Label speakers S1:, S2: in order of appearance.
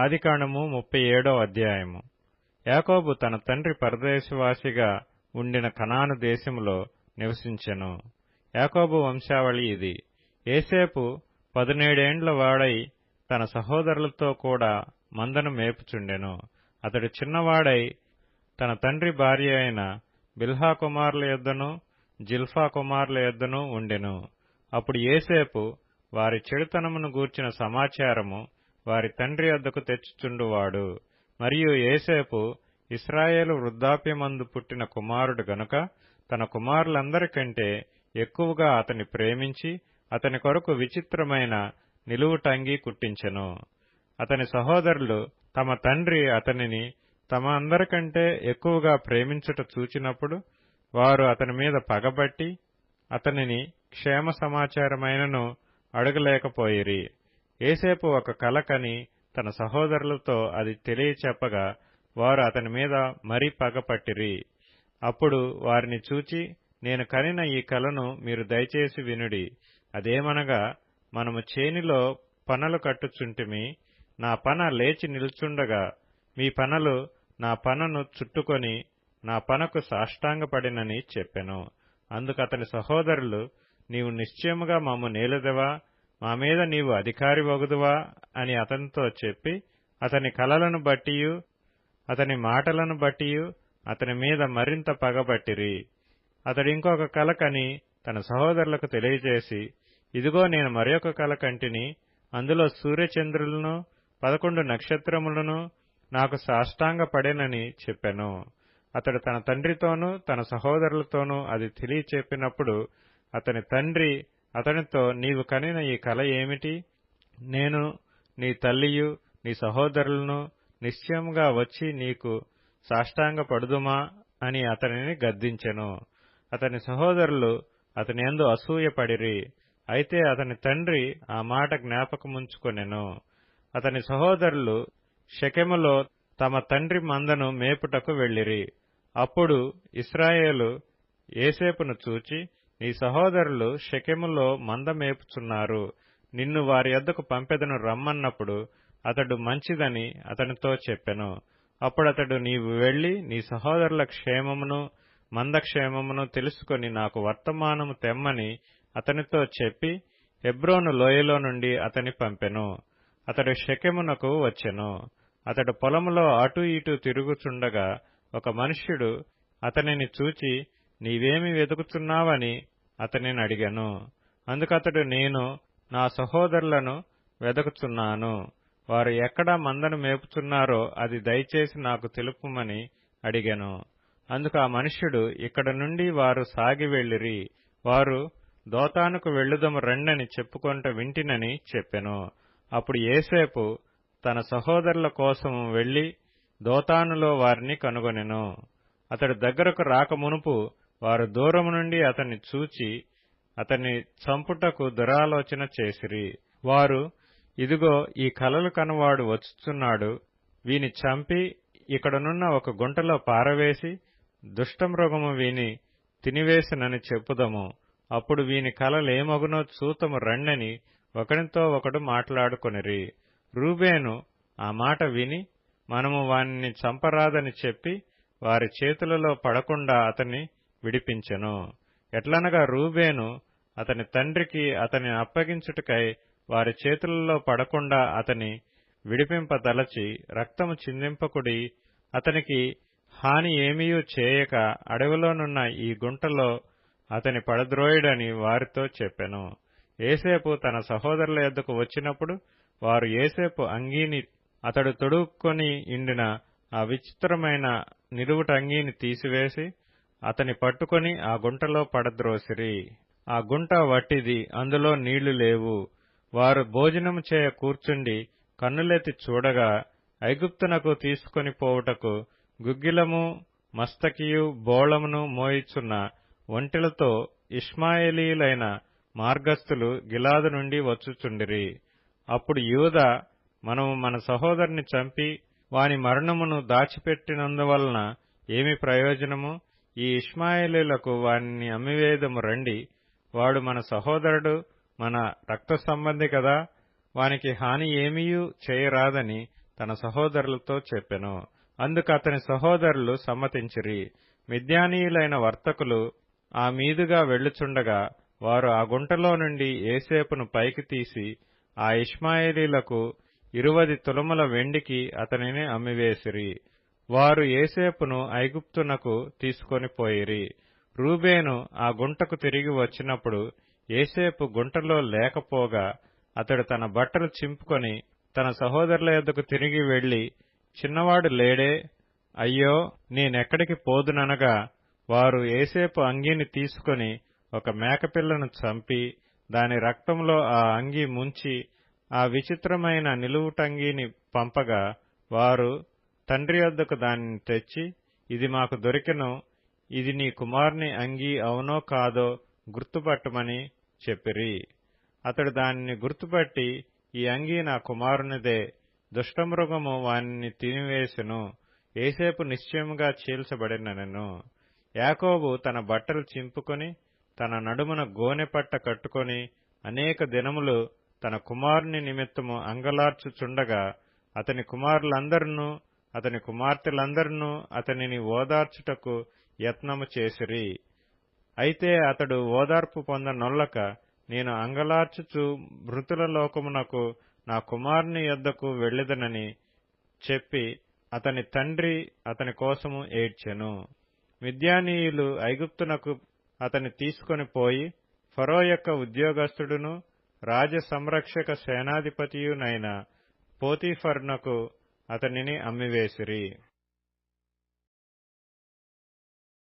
S1: అధికాణము ముప్పై ఏడో అధ్యాయము. యాకోబు తన తండ్రి పరదేశవాసిగా ఉండిన కనాను దేశములో నివసించెను. యాకోబు వంశావళి ఇది. ఏసేపు పదినేడేండ్ల వాడై తన సహోదరులతో కూడా మందను మేపుచుండెను. అతడు చిన్నవాడై తన తండ్రి భార్య అయిన బిల్హా కుమారుల యొద్దను జిల్ఫా కుమారుల యొద్దను ఉండెను. అప్పుడు ఏసేపు వారి చెడుతనమును గూర్చిన సమాచారము వారి తండ్రి వద్దకు తెచ్చుచుండువాడు. మరియు ఏసేపు ఇస్రాయేలు వృద్ధాప్యమందు పుట్టిన కుమారుడు గనుక తన కుమారులందరికంటే ఎక్కువగా అతని ప్రేమించి అతని కొరకు విచిత్రమైన నిలువుటంగి కుట్టించెను. అతని సహోదరులు తమ తండ్రి అతనిని తమ అందరికంటే ఎక్కువగా ప్రేమించుట చూచినప్పుడు వారు అతని మీద పగబట్టి అతనిని క్షేమ సమాచారమైనను అడగలేకపోయిరి. ఏసేపు ఒక కల కని తన సహోదరులతో అది తెలియచెప్పగా వారు అతని మీద మరీ పగపట్టిరి అప్పుడు వారిని చూచి నేను కనిన ఈ కలను మీరు దయచేసి వినుడి. అదేమనగా మనము చేనిలో పనలు కట్టుచుంటిమి నా పన లేచి నిల్చుండగా మీ పనలు నా పనను చుట్టుకొని నా పనకు సాష్టాంగపడినని చెప్పెను. అందుకు అతని సహోదరులు నీవు నిశ్చయముగా మమ్ము నేలదెవా? మా మీద నీవు అధికారి వగుదువా అని అతనితో చెప్పి అతని కలలను బట్టియు అతని మాటలను బట్టియు అతని మీద మరింత పగబట్టిరి. అతడు ఇంకొక కల కని తన సహోదరులకు తెలియజేసి ఇదిగో నేను మరొక కల కంటిని అందులో సూర్యచంద్రులను పదకొండు నక్షత్రములను నాకు సాష్టాంగ పడేనని చెప్పాను. అతడు తన తండ్రితోనూ తన సహోదరులతోనూ అది తెలియచెప్పినప్పుడు అతని తండ్రి అతనితో నీవు కనిన ఈ కల ఏమిటి? నేను నీ తల్లియు నీ సహోదరులను నిశ్చయముగా వచ్చి నీకు సాష్టాంగపడుదుమా? అని అతనిని గద్దించెను. అతని సహోదరులు అతని ఎందు అసూయపడిరి. అయితే అతని తండ్రి ఆ మాట జ్ఞాపకముంచుకొనెను. అతని సహోదరులు షకెములో తమ తండ్రి మందను మేపుటకు వెళ్ళిరి అప్పుడు ఇస్రాయేలు ఏసేపును చూచి నీ సహోదరులు షకెములో మంద మేపుచున్నారు నిన్ను వారి యొద్దకు పంపెదను రమ్మన్నప్పుడు అతడు మంచిదని అతనితో చెప్పెను. అప్పుడతడు నీవు వెళ్ళి నీ సహోదరుల క్షేమమును మందక్షేమమును తెలుసుకొని నాకు వర్తమానము తెమ్మని అతనితో చెప్పి హెబ్రోను లోయలో నుండి అతని పంపెను. అతడు షకెమునకు వచ్చెను. అతడు పొలములో అటూ ఇటూ తిరుగుచుండగా ఒక మనుష్యుడు అతనిని చూచి నీవేమి వెతుకుతున్నావని అతనిని అడిగాను. అందుకతడు నేను నా సహోదరులను వెతుకుతున్నాను వారు ఎక్కడ మందను మేపుతున్నారో అది దయచేసి నాకు తెలుపుమని అడిగాను. అందుకు ఆ మనుష్యుడు ఇక్కడ నుండి వారు సాగి వెళ్ళిరి వారు దోతానుకు వెళ్ళుదము రండని చెప్పుకొంట వింటినని చెప్పెను. అప్పుడు ఏసేపు తన సహోదరుల కోసము వెళ్ళి దోతానులో వారిని కనుగొనెను. అతడు దగ్గరకు రాకమునుపు వారు దూరము నుండి అతన్ని చూచి అతన్ని చంపుటకు దురాలోచన చేసిరి. వారు ఇదిగో ఈ కలలు కనువాడు వచ్చుచున్నాడు. వీని చంపి ఇక్కడనున్న ఒక గుంటలో పారవేసి దుష్టమృగము వీని తినివేసినని చెప్పుదము. అప్పుడు వీని కలలేమగునో చూతము రండని ఒకనితో ఒకడు మాట్లాడుకొనిరి. రూబేను ఆ మాట విని మనము వానిని చంపరాదని చెప్పి వారి చేతులలో పడకుండా అతన్ని విడిపించెను. ఎట్లనగా రూబేను అతని తండ్రికి అతని అప్పగించుటకై వారి చేతులలో పడకుండా అతని విడిపింపదలచి రక్తము చిందింపకుడి అతనికి హాని ఏమీయూ చేయక అడవిలోనున్న ఈ గుంటలో అతని పడద్రోయుడని వారితో చెప్పెను. ఏసేపు తన సహోదరుల యొద్దకు వచ్చినప్పుడు వారు ఏసేపు అంగీని అతడు తొడుక్కొని ఇండిన ఆ విచిత్రమైన నిలువుటంగీని తీసివేసి అతని పట్టుకొని ఆ గుంటలో పడద్రోసిరి. ఆ గుంట వట్టిది అందులో నీళ్ళు లేవు. వారు భోజనము చేయ కూర్చుండి కన్నులెత్తి చూడగా ఐగుప్తునకు తీసుకొని పోవుటకు గుగ్గిలము మస్తకియు బోళమును మోయిచున్న ఒంటెలతో ఇష్మాయేలీలైన మార్గస్థులు గిలాదు నుండి వచ్చుచుండిరి. అప్పుడు యూద మనము మన సహోదరుని చంపి వాని మరణమును దాచిపెట్టినందువలన ఏమి ప్రయోజనము? ఈ ఇష్మాయేలీలకు వానిని అమ్మివేదము రండి. వాడు మన సహోదరుడు మన రక్త సంబంధి కదా. వానికి హాని ఏమీయూ చేయరాదని తన సహోదరులతో చెప్పెను. అందుకు అతని సహోదరులు సమ్మతించిరి. మిద్యానీయులైన వర్తకులు ఆ మీదుగా వెళ్ళుచుండగా వారు ఆ గుంటలో నుండి ఏసేపును పైకి తీసి ఆ ఇష్మాయేలీలకు ఇరువది తులముల వెండికి అతనిని అమ్మివేసిరి. వారు ఏసేపును ఐగుప్తునకు తీసుకొని పోయిరి. రూబేను ఆ గుంటకు తిరిగి వచ్చినప్పుడు ఏసేపు గుంటలో లేకపోగా అతడు తన బట్టలు చింపుకొని తన సహోదరుల యొద్దకు తిరిగి వెళ్ళి చిన్నవాడు లేడే? అయ్యో నేనెక్కడికి పోదుననగా వారు ఏసేపు అంగీని తీసుకొని ఒక మేకపిల్లను చంపి దాని రక్తంలో ఆ అంగీ ముంచి ఆ విచిత్రమైన నిలువుటంగీని పంపగా వారు తండ్రి వద్దకు దానిని తెచ్చి ఇది మాకు దొరికెను ఇది నీ కుమారుని అంగీ అవునో కాదో గుర్తుపట్టమని చెప్పిరి. అతడు దానిని గుర్తుపట్టి ఈ అంగీ నా కుమారునిదే దుష్టమృగము వానిని తినివేసెను ఏసేపు నిశ్చయముగా చీల్చబడినను యాకోబు తన బట్టలు చింపుకొని తన నడుమున గోనె పట్ట కట్టుకొని అనేక దినములు తన కుమారుని నిమిత్తము అంగలార్చుచుండగా అతని కుమారులందరినూ అతని కుమార్తెలందరినూ అతనిని ఓదార్చుటకు యత్నము చేసిరి. అయితే అతడు ఓదార్పు పొందనొల్లక నేను అంగలార్చుచు మృతుల లోకమునకు నా కుమారుని యొద్దకు వెళ్ళెదనని చెప్పి అతని తండ్రి అతని కోసము ఏడ్చెను. మిద్యానీయులు ఐగుప్తునకు అతని తీసుకొని పోయి ఫరో యొక్క ఉద్యోగస్తుడును రాజ సంరక్షక సేనాధిపతియునైన పోతీఫర్నకు అతనిని అమ్మివేసిరి.